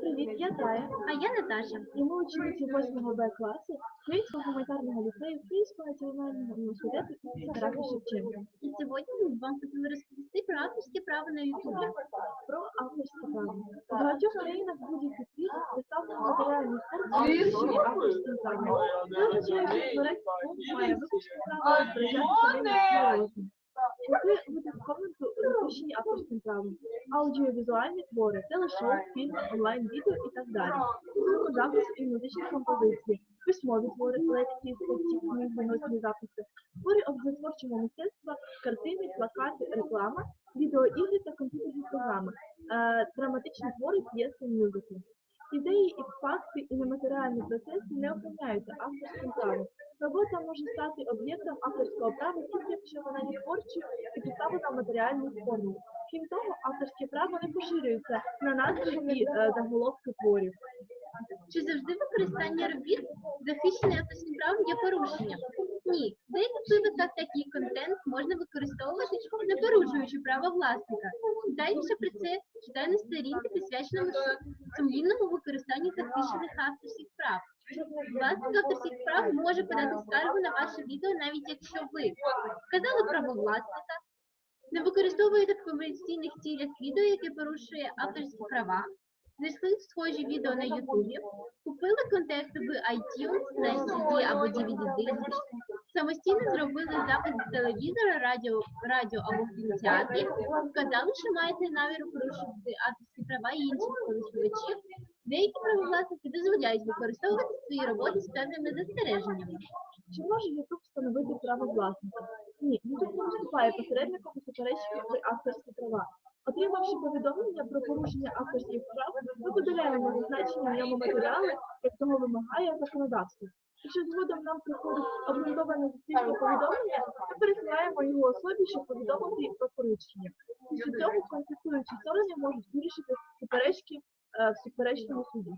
Привіт, я Тая. А я Наташа. І ми учениці 8 Б класу Київського гуманітарного ліцею Київського національного університету Тараса Шевченка І сьогодні ми вам хотіли розповісти про авторське право на Ютубі. про авторське право. У багатьох країнах будь-який світ представлено матеріальні форми авторським правом. Це означає, що творець має виключне право розпоряджатися своїм Види коменту захищені авторським правом? Аудіовізуальні твори, телешоу, фільми, онлайн-відео і так далі. Звукозапис і музичні композиції, письмові твори, лекції, статті, книги, нотні записи, твори образотворчого мистецтва, картини, плакати, реклама, відеоігри та комп'ютерні програми, е, драматичні твори, п'єси, мюзикли. Ідеї і факти і нематеріальні процеси не охороняються авторським правом. Робота може стати об'єктом авторського права тільки якщо вона є творчою і представлена в матеріальній формі. Крім того, авторське право не поширюється на назви і е, заголовки творів. Чи завжди використання робіт, захищене авторським правом, є порушенням? Ні. В деяких випадках такий контент можна використовувати, не порушуючи права власника. Детальніше про це читаю на сторінці, присвяченому сумлінному використанню захищених авторських прав. Власник авторських прав може подати скаргу на ваше відео, навіть якщо ви вказали право власника, не використовуєте в комерційних цілях відео, яке порушує авторські права, знайшли схожі відео на Ютубі, купили контент в iTunes на CD або DVD-диск, самостійно зробили запис з телевізора, радіо, радіо або в кінотеатрі, вказали, що маєте намір порушувати авторські права і інших користувачів. Деякі правовласники дозволяють використовувати свої роботи з певними застереженнями. Чи може YouTube встановити право власника? Ні, YouTube не виступає посередником у суперечки про авторські права. Отримавши повідомлення про порушення авторських прав, ми видаляємо зазначені в ньому матеріали, як того вимагає законодавство. Якщо згодом нам приходить обґрунтоване зустрічне повідомлення, ми пересилаємо його особі, щоб повідомити про порушення. Після цього конфліктуючі сторони можуть вирішити суперечки е, в суперечному суді.